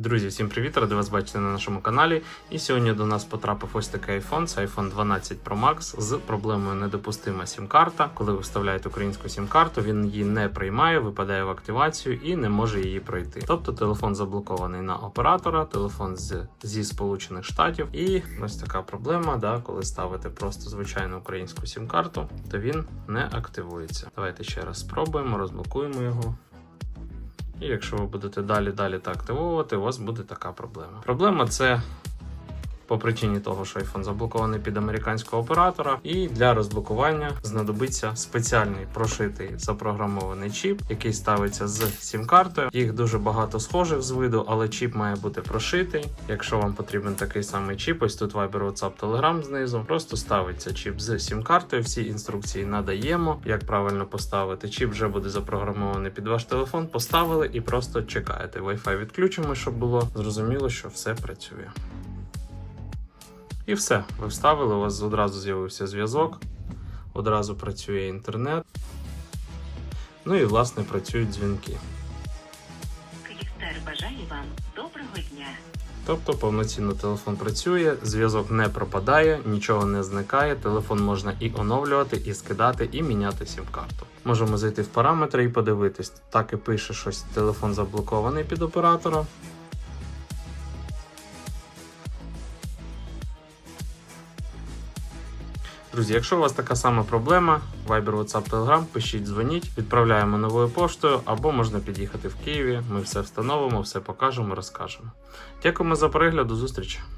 Друзі, всім привіт! Радий вас бачити на нашому каналі. І сьогодні до нас потрапив ось такий iPhone. Це iPhone 12 Pro Max з проблемою недопустима сім-карта. Коли ви вставляєте українську сім-карту, він її не приймає, випадає в активацію і не може її пройти. Тобто телефон заблокований на оператора, телефон з, зі Сполучених Штатів. І ось така проблема, да, коли ставите просто звичайну українську сім-карту, то він не активується. Давайте ще раз спробуємо, розблокуємо його. І якщо ви будете далі далі так активовувати, у вас буде така проблема. Проблема це по причині того, що iPhone заблокований під американського оператора, і для розблокування знадобиться спеціальний прошитий запрограмований чіп, який ставиться з сім-картою. Їх дуже багато схожих з виду, але чіп має бути прошитий. Якщо вам потрібен такий самий чіп, ось тут Viber, WhatsApp, Telegram знизу, просто ставиться чіп з сім-картою. Всі інструкції надаємо, як правильно поставити. Чіп вже буде запрограмований під ваш телефон. Поставили і просто чекаєте. Wi-Fi відключимо, щоб було зрозуміло, що все працює. І все, ви вставили, у вас одразу з'явився зв'язок, одразу працює інтернет. Ну і власне працюють дзвінки. Київстар бажає вам доброго дня. Тобто повноцінно телефон працює, зв'язок не пропадає, нічого не зникає, телефон можна і оновлювати, і скидати, і міняти сім-карту. Можемо зайти в параметри і подивитись. Так і пише щось, телефон заблокований під оператора. Друзі, якщо у вас така сама проблема, Viber, WhatsApp, Telegram, пишіть, дзвоніть, відправляємо новою поштою або можна під'їхати в Києві. Ми все встановимо, все покажемо, розкажемо. Дякуємо за перегляд, до зустрічі!